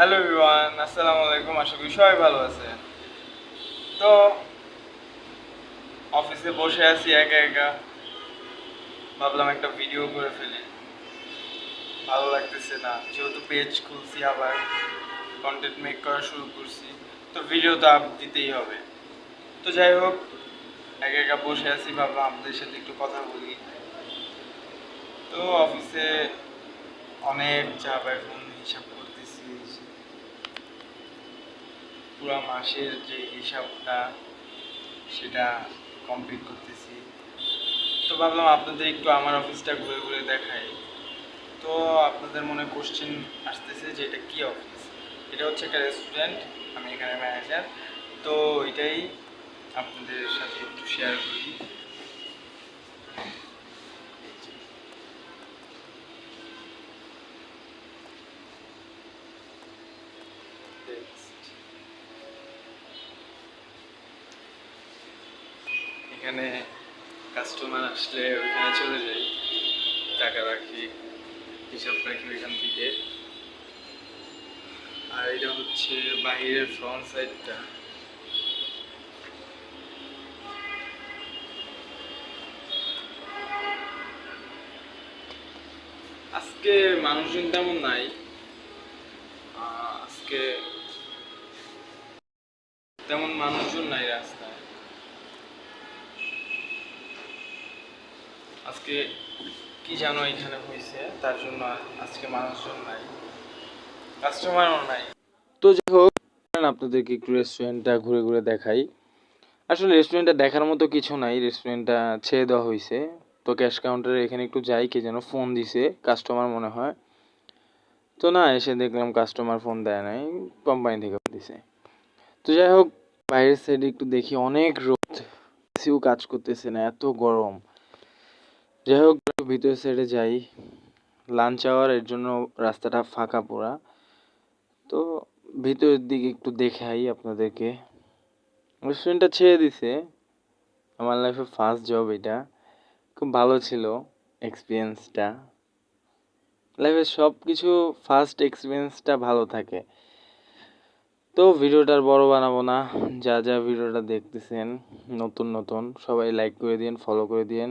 Hello everyone আসসালামু আলাইকুম, আশা করি সবাই ভালো আছে তো অফিসে বসে আছি একা একা। ভাবলাম একটা ভিডিও করে ফেলি। ভালো লাগতেছে না, যেহেতু পেজ খুলছি আবার কন্টেন্ট মেক করা শুরু করছি। তো ভিডিও তো আপ দিতেই হবে। তো যাই হোক, একা একা বসে আছি, ভাবলাম আপনাদের সাথে একটু কথা বলি। তো অফিসে অনেক চাপ এখন হিসাব করতেছি পুরো মাসের যে হিসাবটা, সেটা কমপ্লিট করতেছি। তো ভাবলাম আপনাদের একটু আমার অফিসটা ঘুরে ঘুরে দেখাই। তো আপনাদের মনে কোশ্চেন আসতেছে যে এটা কী অফিস এটা হচ্ছে একটা রেস্টুরেন্ট আমি এখানে ম্যানেজার তো এটাই আপনাদের সাথে একটু শেয়ার করি। এখানে কাস্টমার আসলে ওইখানে চলে যাই টাকা রাখি, হিসাব রাখি ওইখান থেকে। আর এটা হচ্ছে বাহিরের ফ্রন্ট সাইডটা আজকে মানুষজন তেমন নাই। আজকে তেমন মানুষজন নাই রাস্তায়। আজকে কি জানো এখানে হয়েছে? তার জন্য আজকে মানুষজন নাই। কাস্টমারও নাই। তো যাই হোক আপনাদেরকে একটু রেস্টুরেন্টটা ঘুরে ঘুরে দেখাই। আসলে রেস্টুরেন্টটা দেখার মতো কিছু নাই। রেস্টুরেন্টটা ছেড়ে দেওয়া হয়েছে। তো ক্যাশ কাউন্টারে এখানে একটু যাই, কে যেন ফোন দিছে। কাস্টমার মনে হয়। তো না, এসে দেখলাম কাস্টমার ফোন দেয় নাই। কোম্পানি থেকে দিছে। তো যাই হোক, বাইরের সাইডে একটু দেখি, অনেক রোদ। কাজ করতেছে না, এত গরম। যাই হোক ভিতরের সাইডে যাই। লাঞ্চ আওয়ার এর জন্য রাস্তাটা ফাঁকা পুরা। তো ভিতরের দিকে একটু দেখাই আপনাদেরকে। রেস্টুরেন্টটা ছেড়ে দিছে। আমার লাইফে ফার্স্ট জব এটা। খুব ভালো ছিল এক্সপিরিয়েন্সটা লাইফে সব কিছু ফার্স্ট এক্সপিরিয়েন্সটা ভালো থাকে। তো ভিডিওটা আর বড় বানাবো না। যা যা ভিডিওটা দেখতেছেন, নতুন নতুন, সবাই লাইক করে দিন ফলো করে দিন